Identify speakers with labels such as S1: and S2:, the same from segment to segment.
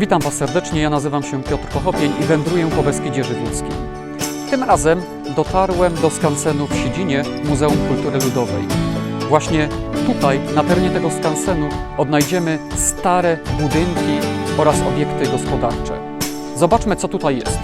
S1: Witam Was serdecznie, ja nazywam się Piotr Kochopień i wędruję po Beskidzie Żywieckim. Tym razem dotarłem do skansenu w Siedzinie Muzeum Kultury Ludowej. Właśnie tutaj, na terenie tego skansenu, odnajdziemy stare budynki oraz obiekty gospodarcze. Zobaczmy, co tutaj jest.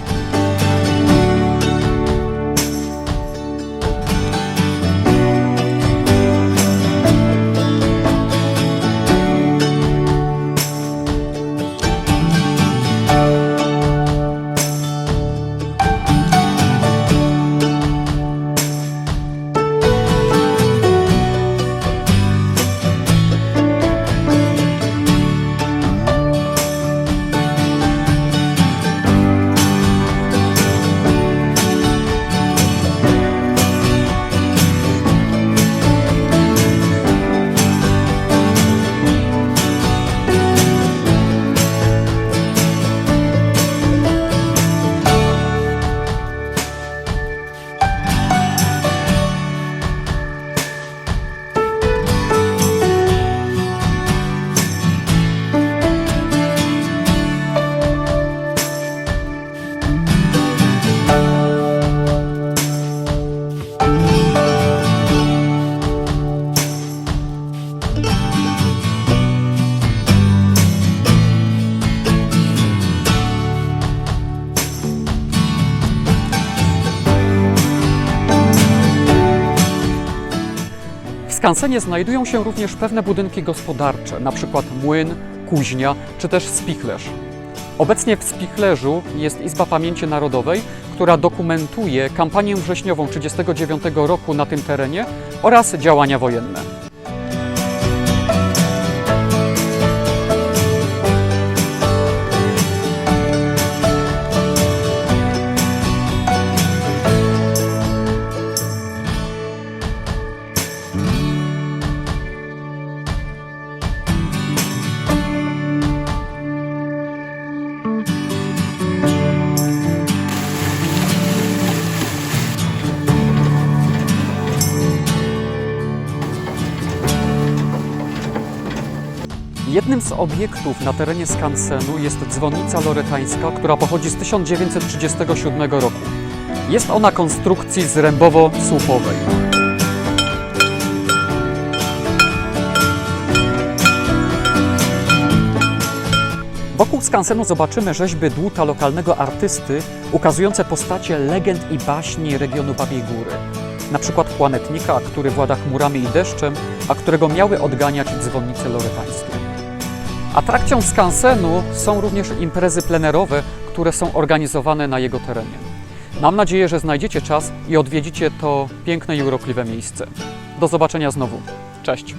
S1: Skansenie znajdują się również pewne budynki gospodarcze, np. młyn, kuźnia czy też spichlerz. Obecnie w spichlerzu jest Izba Pamięci Narodowej, która dokumentuje kampanię wrześniową 1939 roku na tym terenie oraz działania wojenne. Jednym z obiektów na terenie skansenu jest dzwonnica loretańska, która pochodzi z 1937 roku. Jest ona konstrukcji zrębowo-słupowej. Wokół skansenu zobaczymy rzeźby dłuta lokalnego artysty ukazujące postacie legend i baśni regionu Babiej Góry. Na przykład planetnika, który włada chmurami i deszczem, a którego miały odganiać dzwonnice loretańskie. Atrakcją skansenu są również imprezy plenerowe, które są organizowane na jego terenie. Mam nadzieję, że znajdziecie czas i odwiedzicie to piękne i urokliwe miejsce. Do zobaczenia znowu. Cześć!